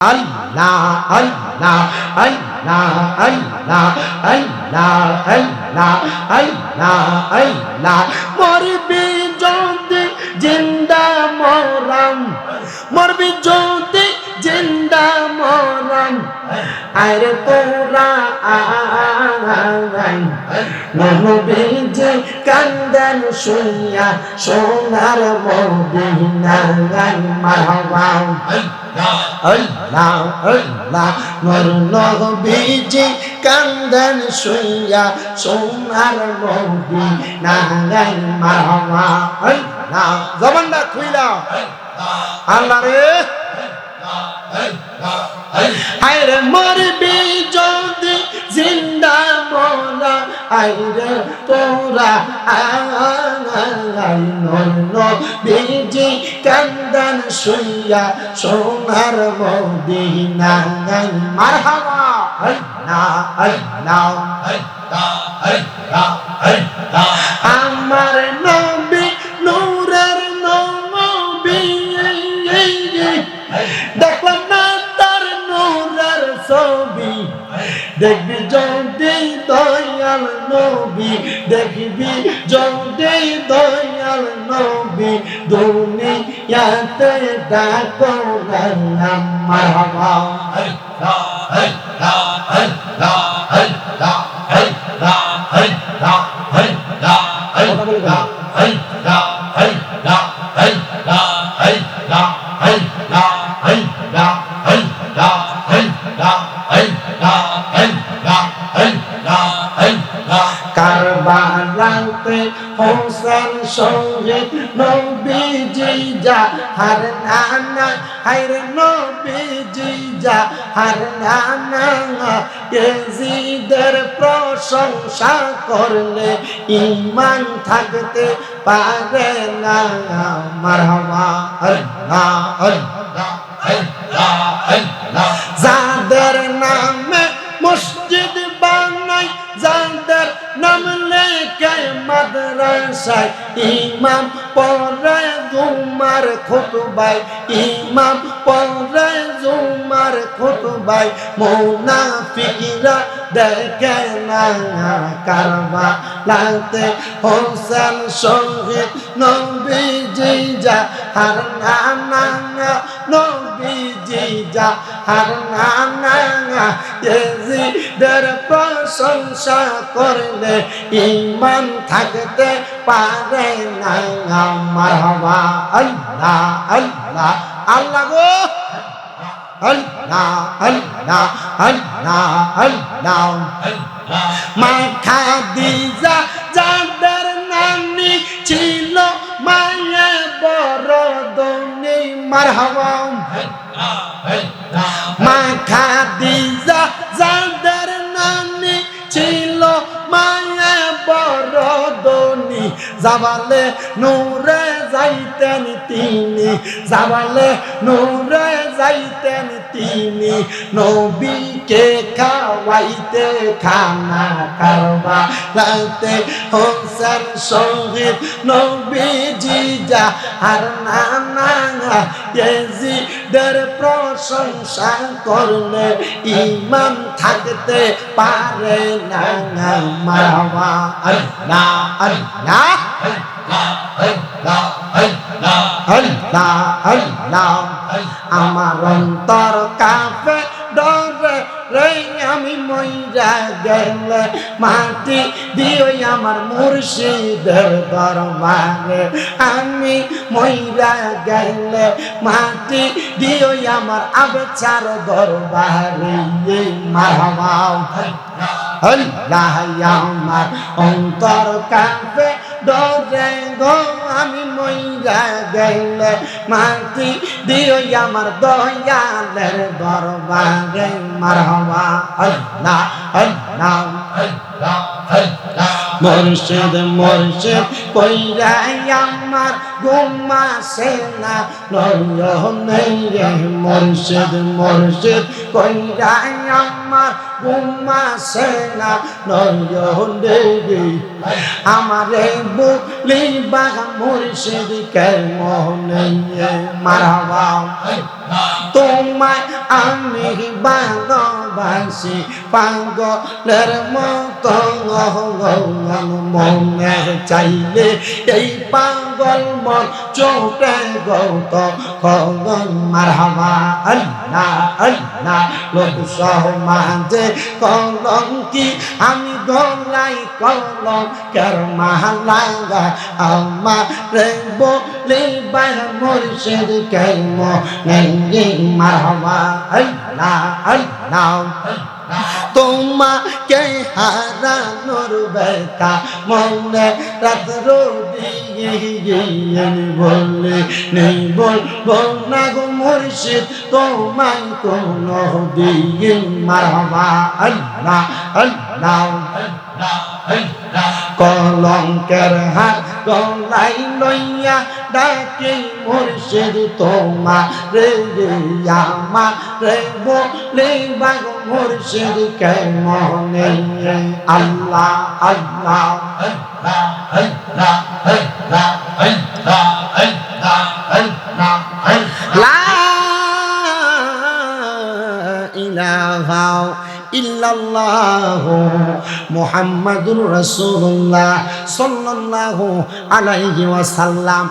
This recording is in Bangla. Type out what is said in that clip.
আল্লাহ আল্লাহ আল্লাহ আল্লাহ আল্লাহ আল্লাহ আল্লাহ আল্লাহ মরবি যদি জিন্দা মরম মরবি যদি জিন্দা মরম আরে তোরা নবীজি কান্দন শুইয়া সোনার মদিনায় মারহাবা আল্লাহ আল্লাহ নর বিজি কান্দন শুইয়া সোনার মদিনায় মারমা আল্লাহ, জবানটা খুইলা। আল্লাহ রে। আরে মরবি যদি বাইরে তোরা বেজি কান্দান শুইয়া সোনার মদিনা। মারহামা হল্লা হল্লা হল্লা হল্লা হল্লা আমার নবী নূরের নবী। দেখলাম না তার নূরের ছবি। দেখবি যদি তোর দয়াল নবী দেখবি জলদি দয়াল নবী দুনিয়াতে ডাকো আমার হওয়া হোসেন শহীদ নবীজি যা হার নানা হার নবীজি যা হার নানা এজিদের প্রশংসা করলে ইমান থাকতে পারে না। মারহাবা আল্লাহ আল্লাহ মাদ্রাসায় ইমাম পরে জুমার খুতবাই ইমাম পরে জুমার খুতবাই মুনাফিকরা দেখে না কারবা লাতে হোসেন শহীদ নবীজি যা হার নানা নবীজি যা হার নানা এজিদের প্রশংসা করলে ইমান থাকতে পারে না আমার হওয়া আল্লাহ আল্লাহ আল্লাহ গো। আল্লাহ আল্লাহ আল্লাহ আল্লাহ। মা খাদিজা যাদের নানি ছিল মায়ে বড় দনি মারহাবা মা খাদিজা জাবালে নূর যাইতেন তিনি। যাবালে নূরে যাইতেন তিনি। নবীকে খাওয়াইতে খানা কারবা রাতে হোসেন শহীদ নবীজি যা আর নানা দের প্রশংসা করলে ইমান থাকতে পারে না আল্লাহ আল্লাহ আল্লাহ। আমার অন্তর কাফে ডরে রে আমি মইরা গেলে মাটি দিও আমার মুর্শিদের দরবারে আমি মইরা গেলে মাটি দিও আমার আবেচার দরবারে মারহাবা আল্লাহ আমার অন্তর কাঁপে, ডরে গো আমি মইরা গেলে, মাটি দিও আমার দয়ালের দরবারে। মারহাবা, আল্লাহ আল্লাহ মুর্শিদ মুর্শিদ, কইরাই আমার গুম্মা সেনা নয়নে রে মুর্শিদ মুর্শিদ, কইরাই আমার গুম্মা সেনা নয়নে রে আমারে বলি বাগা মুর্শিদ কে মোহনে মারহাবা তোমায় আমি ভালোবাসি পাগলের মতো মনে চাইলে এই পাগল মন চোটে গৌত কগন মারহাবা, আল্লাহ আল্লাহ, লোক সমাজে কলম কি? আমি গলাই কলম কের মালাগা আমার বলে বার মুর্শিদ কেম নেই মারহাবা আল্লাহ আল্লাহ তোমাকে হারানোর বেতা মনে রাত দিয়ে বলে নেই বলব না গো মুর্শিদ তোমায় কোনো দিন মারহাবা আল্লাহ আল্লাহ কলঙ্কের হাত গলাই লইয়া ডাকে মুর্শিদ তোমা রে আমা রে বলে বাগ মুর্শিদ কে মনে আল্লাহ আল্লাহ সাল্লাল্লাহু আলাইহি ওয়াসাল্লাম